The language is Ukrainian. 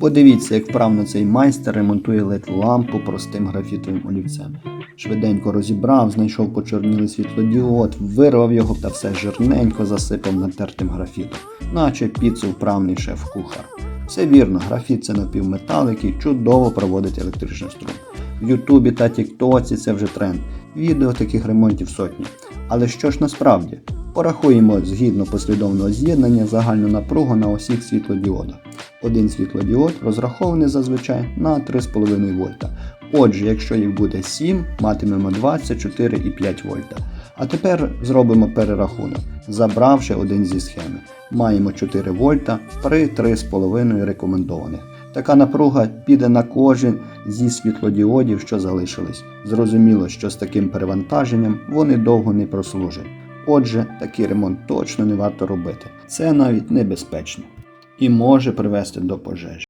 Подивіться, як вправно цей майстер ремонтує led лампу простим графітовим олівцем. Швиденько розібрав, знайшов почорнілий світлодіод, вирвав його та все жирненько засипав натертим графітом, наче піцу вправний шеф-кухар. Все вірно, графіт це напівметал, який чудово проводить електричний струм. В Ютубі та Тіктоці це вже тренд. Відео таких ремонтів сотні. Але що ж насправді? Порахуємо згідно послідовного з'єднання загальну напругу на усіх світлодіодах. Один світлодіод розрахований зазвичай на 3,5 вольта. Отже, якщо їх буде 7, матимемо 24,5 вольта. А тепер зробимо перерахунок, забравши один зі схеми. Маємо 4 вольта при 3,5 рекомендованих. Така напруга піде на кожен зі світлодіодів, що залишились. Зрозуміло, що з таким перевантаженням вони довго не прослужать. Отже, такий ремонт точно не варто робити. Це навіть небезпечно і може привести до пожежі.